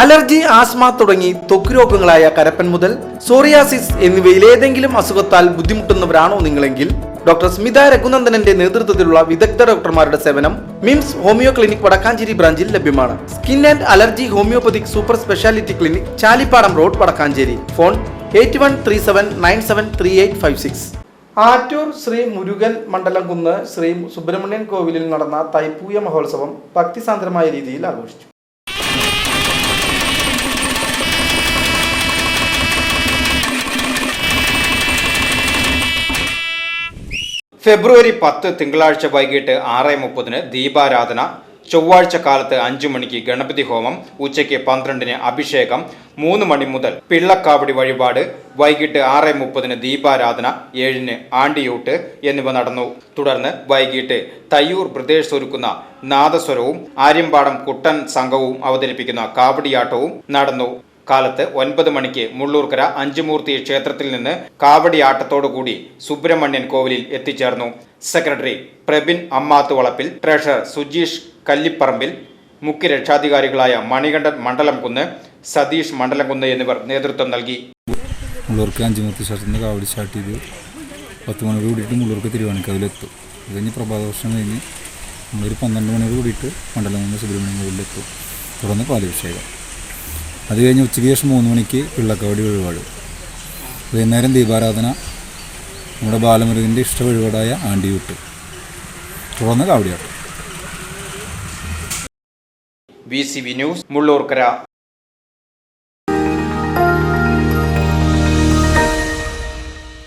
Allergy asthma തുടങ്ങി ത്വക്ക് രോഗങ്ങളായ കരപ്പൻ മുതൽ സോറിയാസിസ് എന്നിവയിൽ ഏതെങ്കിലും അസുഖത്താൽ ബുദ്ധിമുട്ടുന്നവരാണോ നിങ്ങളെങ്കിൽ? ഡോക്ടർ സ്മിത രഘുനന്ദനന്റെ നേതൃത്വത്തിലുള്ള വിദഗ്ധ ഡോക്ടർമാരുടെ സേവനം മിംസ് ഹോമിയോ ക്ലിനിക് വടക്കാഞ്ചേരി ബ്രാഞ്ചിൽ ലഭ്യമാണ്. Skin and allergy homeopathic super speciality clinic Chalippadam road Vadakkanchery. Phone eight one three seven nine seven three eight five six. Attoor Shri Murugan Mandalamkunnu Shri Subramanian കോവിലിൽ നടന്ന തൈപ്പൂയ മഹോത്സവം ഭക്തിസാന്ദ്രമായ രീതിയിൽ ആഘോഷിച്ചു. ഫെബ്രുവരി പത്ത് തിങ്കളാഴ്ച വൈകിട്ട് ആറ് മുപ്പതിന് ദീപാരാധന ചൊവ്വാഴ്ച കാലത്ത് അഞ്ചു മണിക്ക് ഗണപതി ഹോമം ഉച്ചയ്ക്ക് പന്ത്രണ്ടിന് അഭിഷേകം മൂന്ന് മണി മുതൽ പിള്ളക്കാവടി വഴിപാട് വൈകിട്ട് ആറ് മുപ്പതിന് ദീപാരാധന ഏഴിന് ആണ്ടിയൂട്ട് എന്നിവ നടന്നു. തുടർന്ന് വൈകിട്ട് തയ്യൂർ ബ്രദേഴ്സ് ഒരുക്കുന്ന നാദസ്വരവും ആര്യമ്പാടം കുട്ടൻ സംഘവും അവതരിപ്പിക്കുന്ന കാവടിയാട്ടവും നടന്നു. കാലത്ത് ഒൻപത് മണിക്ക് മുള്ളൂർക്കര അഞ്ചുമൂർത്തി ക്ഷേത്രത്തിൽ നിന്ന് കാവടിയാട്ടത്തോടുകൂടി സുബ്രഹ്മണ്യൻ കോവിലിൽ എത്തിച്ചേർന്നു. സെക്രട്ടറി പ്രബിൻ അമ്മാത്ത് വളപ്പിൽ ട്രഷറർ സുജീഷ് കല്ലിപ്പറമ്പിൽ മുഖ്യ രക്ഷാധികാരികളായ മണികണ്ഠൻ മണ്ഡലംകുന്ന് സതീഷ് മണ്ഡലംകുന്ന് എന്നിവർ നേതൃത്വം നൽകി. മുള്ളൂർക്ക് അഞ്ചുമൂർത്തി ക്ഷേത്രത്തിൽ നിന്ന് കാവടി സ്റ്റാർട്ട് ചെയ്ത് പത്ത് മണിയോട് കൂടിയിട്ട് മുള്ളൂർക്ക് തിരുവാണിക്കാവിലെത്തും. അത് കഴിഞ്ഞ് പ്രഭാതവർഷം കഴിഞ്ഞ് നമ്മളൊരു പന്ത്രണ്ട് മണിയോട് കൂടിയിട്ട് മണ്ഡലം നിന്ന് സുബ്രഹ്മണ്യം കോവിലെത്തും തുടർന്ന് പാലഭിഷേകം അത് കഴിഞ്ഞ് ഉച്ചയ്ക്ക് ശേഷം മൂന്ന് മണിക്ക് പിള്ളക്കാവടി വഴിപാട്. വൈകുന്നേരം ദീപാരാധന നമ്മുടെ ബാലമുരുകന്റെ ഇഷ്ട വഴിപാടായ ആണ്ടിയൂട്ട്. തുടർന്ന് കാവടിയാട്ടം. V C V news Mullurkara.